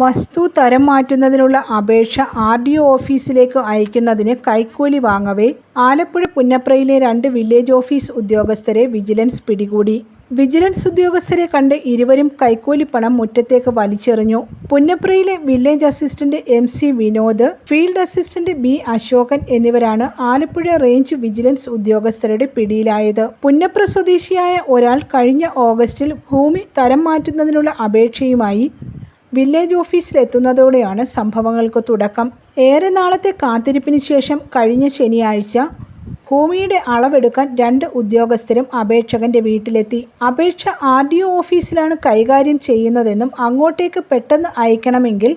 വസ്തു തരം മാറ്റുന്നതിനുള്ള അപേക്ഷ ആർ ഡി ഒ ഓഫീസിലേക്ക് അയക്കുന്നതിന് കൈക്കൂലി വാങ്ങവേ ആലപ്പുഴ പുന്നപ്രയിലെ രണ്ട് വില്ലേജ് ഓഫീസ് ഉദ്യോഗസ്ഥരെ വിജിലൻസ് പിടികൂടി. വിജിലൻസ് ഉദ്യോഗസ്ഥരെ കണ്ട് ഇരുവരും കൈക്കൂലി പണം മുറ്റത്തേക്ക് വലിച്ചെറിഞ്ഞു. പുന്നപ്രയിലെ village assistant M C Vinod field assistant B Ashokan എന്നിവരാണ് ആലപ്പുഴ റേഞ്ച് വിജിലൻസ് ഉദ്യോഗസ്ഥരുടെ പിടിയിലായത്. പുന്നപ്ര സ്വദേശിയായ ഒരാൾ കഴിഞ്ഞ ഓഗസ്റ്റിൽ ഭൂമി തരം മാറ്റുന്നതിനുള്ള അപേക്ഷയുമായി വില്ലേജ് ഓഫീസിലെത്തുന്നതോടെയാണ് സംഭവങ്ങൾക്ക് തുടക്കം. ഏറെ നാളത്തെ കാത്തിരിപ്പിന് ശേഷം കഴിഞ്ഞ ശനിയാഴ്ച ഭൂമിയുടെ അളവെടുക്കാൻ രണ്ട് ഉദ്യോഗസ്ഥരും അപേക്ഷകന്റെ വീട്ടിലെത്തി. അപേക്ഷ ആർ ഡി ഒ ഓഫീസിലാണ് കൈകാര്യം ചെയ്യുന്നതെന്നും അങ്ങോട്ടേക്ക് പെട്ടെന്ന് അയക്കണമെങ്കിൽ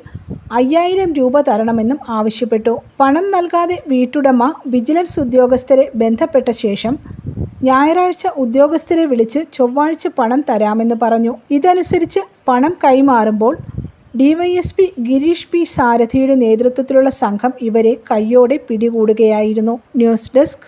അയ്യായിരം രൂപ തരണമെന്നും ആവശ്യപ്പെട്ടു. പണം നൽകാതെ വീട്ടുടമ വിജിലൻസ് ഉദ്യോഗസ്ഥരെ ബന്ധപ്പെട്ട ശേഷം ഞായറാഴ്ച ഉദ്യോഗസ്ഥരെ വിളിച്ച് ചൊവ്വാഴ്ച പണം തരാമെന്ന് പറഞ്ഞു. ഇതനുസരിച്ച് പണം കൈമാറുമ്പോൾ ഡിവൈഎസ്പി ഗിരീഷ് പി സാരഥിയുടെ നേതൃത്വത്തിലുള്ള സംഘം ഇവരെ കയ്യോടെ പിടികൂടുകയായിരുന്നു. News desk